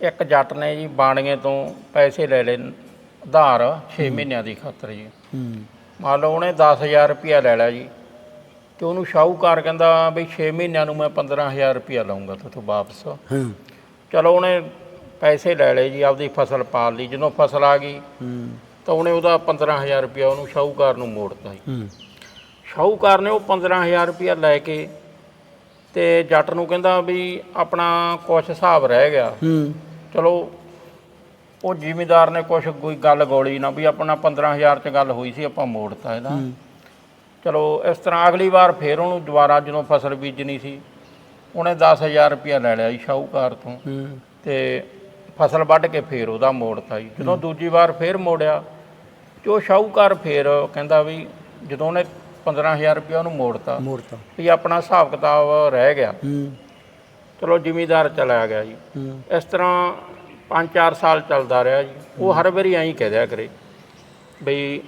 ਇੱਕ ਜੱਟ ਨੇ ਜੀ ਬਾਣੀਏ ਤੋਂ ਪੈਸੇ ਲੈ ਲਏ ਉਧਾਰ 6 ਮਹੀਨਿਆਂ ਦੀ ਖਾਤਰ ਜੀ। ਹੂੰ। ਮੰਨ ਲਓ ਉਹਨੇ 10000 ਰੁਪਇਆ ਲੈ ਲਿਆ ਜੀ। ਤੇ ਉਹਨੂੰ ਸ਼ਾਹੂਕਾਰ ਕਹਿੰਦਾ ਵੀ 6 ਮਹੀਨਿਆਂ ਨੂੰ ਮੈਂ 15000 ਰੁਪਇਆ ਲਵਾਂਗਾ ਤੁਹਾਥੋਂ ਵਾਪਸ। ਹਾਂ। ਚਲੋ ਉਹਨੇ ਪੈਸੇ ਲੈ ਲਏ ਜੀ ਆਪਦੀ ਫਸਲ ਪਾਲ ਲਈ। ਜਦੋਂ ਫਸਲ ਆ ਗਈ ਹੂੰ। ਤਾਂ ਉਹਨੇ ਉਹਦਾ 15000 ਰੁਪਇਆ ਉਹਨੂੰ ਸ਼ਾਹੂਕਾਰ ਨੂੰ ਮੋੜਤਾ ਜੀ। ਹੂੰ। ਸ਼ਾਹੂਕਾਰ ਨੇ ਉਹ 15000 ਰੁਪਇਆ ਲੈ ਕੇ ਤੇ ਜੱਟ ਨੂੰ ਕਹਿੰਦਾ ਵੀ ਆਪਣਾ ਕੁਛ ਹਿਸਾਬ ਰਹਿ ਗਿਆ। ਹੂੰ। ਚਲੋ ਉਹ ਜ਼ਿਮੀਦਾਰ ਨੇ ਕੁਛ ਕੋਈ ਗੱਲ ਗੋਲੀ ਨਾ ਵੀ ਆਪਣਾ 15000 ਚ ਗੱਲ ਹੋਈ ਸੀ ਆਪਾਂ ਮੋੜਤਾ ਇਹਦਾ। ਹੂੰ। ਚਲੋ ਇਸ ਤਰ੍ਹਾਂ ਅਗਲੀ ਵਾਰ ਫੇਰ ਉਹਨੂੰ ਦੁਬਾਰਾ ਜਦੋਂ ਫਸਲ ਬੀਜਣੀ ਸੀ ਉਹਨੇ 10000 ਰੁਪਇਆ ਲੈ ਲਿਆ ਜੀ ਸ਼ਾਹੂਕਾਰ ਤੋਂ। ਤੇ ਫਸਲ ਵੱਢ ਕੇ ਫੇਰ ਉਹਦਾ ਮੋੜਤਾ ਜੀ। ਜਦੋਂ ਦੂਜੀ ਵਾਰ ਫੇਰ ਮੋੜਿਆ ਤੇ ਉਹ ਸ਼ਾਹੂਕਾਰ ਫੇਰ ਕਹਿੰਦਾ ਵੀ ਜਦੋਂ ਉਹਨੇ 15000 ਰੁਪਇਆ ਉਹਨੂੰ ਮੋੜਤਾ। ਮੋੜਤਾ। ਵੀ ਆਪਣਾ ਹਿਸਾਬ ਕਿਤਾਬ ਰਹਿ ਗਿਆ। ਹੂੰ। ਚਲੋ ਜ਼ਿਮੀਦਾਰ ਚਲਾ ਗਿਆ ਜੀ। ਹੂੰ। ਇਸ ਤਰ੍ਹਾਂ 5-4 ਸਾਲ ਚੱਲਦਾ ਰਿਹਾ ਜੀ। ਉਹ ਹਰ ਵਾਰੀ ਐਂ ਕਹਿ ਦਿਆ ਕਰੇ ਬਈ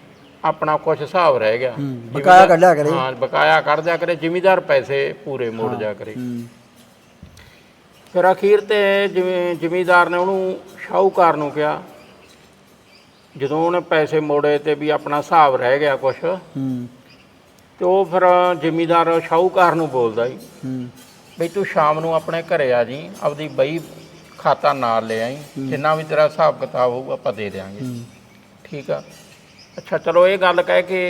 ਆਪਣਾ ਕੁਝ ਹਿਸਾਬ ਰਹਿ ਗਿਆ। ਹੂੰ, ਜ਼ਿਮੀਦਾਰ- ਬਕਾਇਆ ਕੱਢਿਆ ਕਰੇ। ਹਾਂ ਬਕਾਇਆ ਕੱਢ ਦਿਆ ਕਰੇ। ਜ਼ਿਮੀਦਾਰ ਪੈਸੇ ਪੂਰੇ ਮੋੜ ਜਾ ਕਰੇ। ਹੂੰ। ਫਿਰ ਅਖੀਰ ਤੇ ਜਿਵੇਂ ਜ਼ਿਮੀਦਾਰ ਨੇ ਉਹਨੂੰ ਸ਼ਾਹੂਕਾਰ ਨੂੰ ਕਿਹਾ ਜਦੋਂ ਉਹਨੇ ਪੈਸੇ ਮੋੜੇ ਤੇ ਵੀ ਆਪਣਾ ਹਿਸਾਬ ਰਹਿ ਗਿਆ ਕੁਝ ਹੂੰ। ਤੇ ਉਹ ਫਿਰ ਜ਼ਿਮੀਦਾਰ ਸ਼ਾਹੂਕਾਰ ਨੂੰ ਬੋਲਦਾ ਜੀ ਹੂੰ। ਬਈ ਤੂੰ ਸ਼ਾਮ ਨੂੰ ਆਪਣੇ ਘਰੇ ਆ ਜੀ ਆਪਦੀ ਬਈ ਖਾਤਾ ਨਾਲ ਲੈ ਆਈ ਜਿੰਨਾ ਵੀ ਤੇਰਾ ਹਿਸਾਬ ਕਿਤਾਬ ਹੋਊ ਆਪਾਂ ਦੇ ਦਿਆਂਗੇ। ਹੂੰ। ਠੀਕ ਆ? ਅੱਛਾ ਚਲੋ ਇਹ ਗੱਲ ਕਹਿ ਕੇ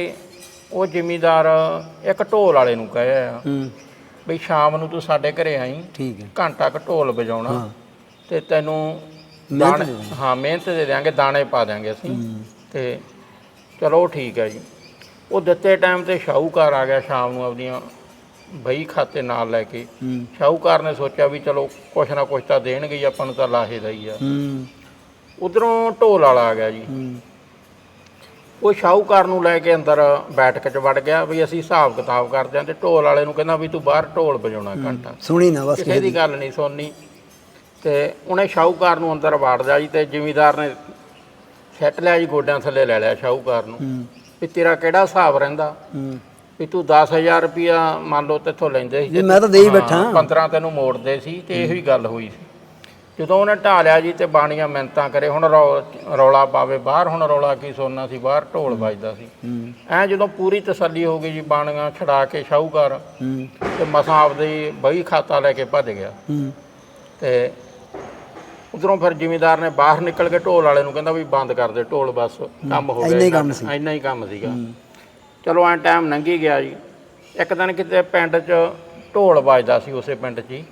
ਉਹ ਜ਼ਿਮੀਦਾਰ ਇੱਕ ਢੋਲ ਵਾਲੇ ਨੂੰ ਕਹਿਆ ਹੂੰ। ਬਈ ਸ਼ਾਮ ਨੂੰ ਤੂੰ ਸਾਡੇ ਘਰੇ ਆਈ ਠੀਕ ਹੈ ਘੰਟਾ ਕੁ ਢੋਲ ਵਜਾਉਣਾ ਤੇ ਤੈਨੂੰ ਮਿਹਨਤ। ਹਾਂ ਮਿਹਨਤ ਦੇ ਦਿਆਂਗੇ ਦਾਣੇ ਪਾ ਦਿਆਂਗੇ ਅਸੀਂ। ਤੇ ਚਲੋ ਠੀਕ ਹੈ ਜੀ। ਉਹ ਦਿੱਤੇ ਟਾਈਮ ਤੇ ਸ਼ਾਹੂਕਾਰ ਆ ਗਿਆ ਸ਼ਾਮ ਨੂੰ ਆਪਦੀਆਂ ਬਈ ਖਾਤੇ ਨਾਲ ਲੈ ਕੇ। ਹੂੰ। ਸ਼ਾਹੂਕਾਰ ਨੇ ਸੋਚਿਆ ਵੀ ਚਲੋ ਕੁਛ ਨਾ ਕੁਛ ਤਾਂ ਦੇਣਗੇ ਹੀ ਆਪਾਂ ਨੂੰ ਤਾਂ ਲਾਹੇ ਦਾ ਹੀ ਆ। ਹੂੰ। ਉਧਰੋਂ ਢੋਲ ਵਾਲਾ ਆ ਗਿਆ ਜੀ। ਹੂੰ। ਉਹ ਸ਼ਾਹੂਕਾਰ ਨੂੰ ਲੈ ਕੇ ਅੰਦਰ ਬੈਠਕ 'ਚ ਵੜ ਗਿਆ ਵੀ ਅਸੀਂ ਹਿਸਾਬ ਕਿਤਾਬ ਕਰਦੇ ਆਂ ਤੇ ਢੋਲ ਵਾਲੇ ਨੂੰ ਕਹਿੰਦਾ ਵੀ ਤੂੰ ਬਾਹਰ ਢੋਲ ਵਜਾਉਣਾ ਘੰਟਾ। ਸੁਣੀ ਨਾ ਬਸ ਕਿਸੇ ਦੀ ਗੱਲ ਨਹੀਂ ਸੁਣਨੀ। ਤੇ ਉਹਨੇ ਸ਼ਾਹੂਕਾਰ ਨੂੰ ਅੰਦਰ ਵਾੜ ਦਿਆ ਜੀ ਤੇ ਜ਼ਿਮੀਦਾਰ ਨੇ ਸੈੱਟ ਲਿਆ ਜੀ ਗੋਡਿਆਂ ਥੱਲੇ ਲੈ ਲਿਆ ਸ਼ਾਹੂਕਾਰ ਨੂੰ। ਹੂੰ। ਵੀ ਤੇਰਾ ਕਿਹੜਾ ਹਿਸਾਬ ਰਹਿੰਦਾ? ਹੂੰ। ਵੀ ਤੂੰ 10000 ਰੁਪਿਆ ਮੰਨ ਲਓ ਤੇਥੋਂ ਲੈਂਦੇ ਸੀ। ਜੀ, ਮੈਂ ਤਾਂ ਦੇ ਹੀ ਬੈਠਾ। 15 ਤੈਨੂੰ ਮੋੜਦੇ ਸੀ ਤੇ ਇਹੋ ਹੀ ਗੱਲ ਹੋਈ ਸੀ। ਜਦੋਂ ਉਹਨੇ ਢਾ ਲਿਆ ਜੀ ਤੇ ਬਾਣੀਆਂ ਮਿੰਤਾਂ ਕਰੇ ਹੁਣ ਰੌ- ਰੌਲਾ ਪਾਵੇ ਬਾਹਰ ਹੁਣ ਰੌਲਾ ਕੀ ਸੁਣਨਾ ਸੀ ਬਾਹਰ ਢੋਲ ਵੱਜਦਾ ਸੀ। ਹੂੰ। ਐ ਜਦੋਂ ਪੂਰੀ ਤਸੱਲੀ ਹੋ ਗਈ ਜੀ ਬਾਣੀਆਂ ਛੜਾ ਕੇ ਸ਼ਾਹੂਕਾਰ ਹੂੰ। ਤੇ ਮਸਾਂ ਆਪਦੀ ਬਈ ਖਾਤਾ ਲੈ ਕੇ ਭੱਜ ਗਿਆ। ਹੂੰ। ਤੇ ਉਧਰੋਂ ਫਿਰ ਜ਼ਿਮੀਦਾਰ ਨੇ ਬਾਹਰ ਨਿਕਲ ਕੇ ਢੋਲ ਵਾਲੇ ਨੂੰ ਕਹਿੰਦਾ ਵੀ ਬੰਦ ਕਰ ਦੇ ਢੋਲ ਬਸ ਕੰਮ ਹੋ ਗਿਆ ਇੰਨਾ ਹੀ ਕੰਮ ਸੀ। ਇੰਨਾ ਹੀ ਕੰਮ ਸੀਗਾ। ਚਲੋ ਐ ਟਾਈਮ ਲੰਘੀ ਗਿਆ ਜੀ। ਇੱਕ ਦਿਨ ਕਿਤੇ ਪਿੰਡ 'ਚ ਢੋਲ ਵੱਜਦਾ ਸੀ ਉਸੇ ਪਿੰਡ 'ਚ ਹੀ।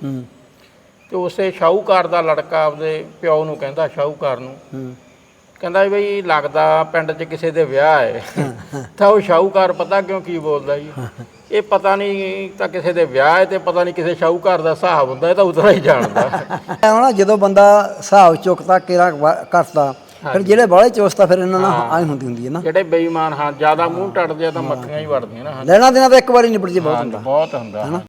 ਤੇ ਉਸੇ ਸ਼ਾਹੂਕਾਰ ਦਾ ਲੜਕਾ ਆਪਦੇ ਪਿਓ ਨੂੰ ਕਹਿੰਦਾ ਸ਼ਾਹੂਕਾਰ ਨੂੰ। ਕਹਿੰਦਾ ਵੀ ਬਈ ਲੱਗਦਾ ਪਿੰਡ 'ਚ ਕਿਸੇ ਦੇ ਵਿਆਹ ਹੈ ਤਾਂ ਉਹ ਸ਼ਾਹੂਕਾਰ ਪਤਾ ਕਿਉਂ ਕੀ ਬੋਲਦਾ ਜੀ? ਇਹ ਪਤਾ ਨਹੀਂ ਤਾਂ ਕਿਸੇ ਦੇ ਵਿਆਹ ਹੈ ਤੇ ਪਤਾ ਨਹੀਂ ਕਿਸੇ ਸ਼ਾਹੂਕਾਰ ਦਾ ਹਿਸਾਬ ਹੁੰਦਾ ਇਹ ਤਾਂ ਉਤਰਾ ਹੀ ਜਾਣਦਾ। ਐ ਹੋਣਾ ਜਦੋਂ ਬੰਦਾ ਹਿਸਾਬ ਚੁੱਕਦਾ ਕੇਰਾ ਕਰਦਾ ਫਿਰ ਜਿਹੜੇ ਬਾਹਲੇ ਚੁਸਤਾ ਫਿਰ ਇਹਨਾਂ ਨਾਲ ਆਈ ਹੁੰਦੀ ਹੁੰਦੀ ਹੈ ਨਾ। ਜਿਹੜੇ ਬੇਈਮਾਨ ਹਾਂ ਜ਼ਿਆਦਾ ਮੂੰਹ ਟੱਟਦੇ ਆ ਤਾਂ ਮੱਖੀਆਂ ਹੀ ਵੜਦੀਆਂ ਨਾ ਲੈਣਾ ਦੇਣਾ ਤਾਂ ਇੱਕ ਵਾਰੀ ਨਿਬੜ ਜੇ ਬਹੁਤ ਹੁੰਦਾ। ਬਹੁਤ ਹੁੰਦਾ।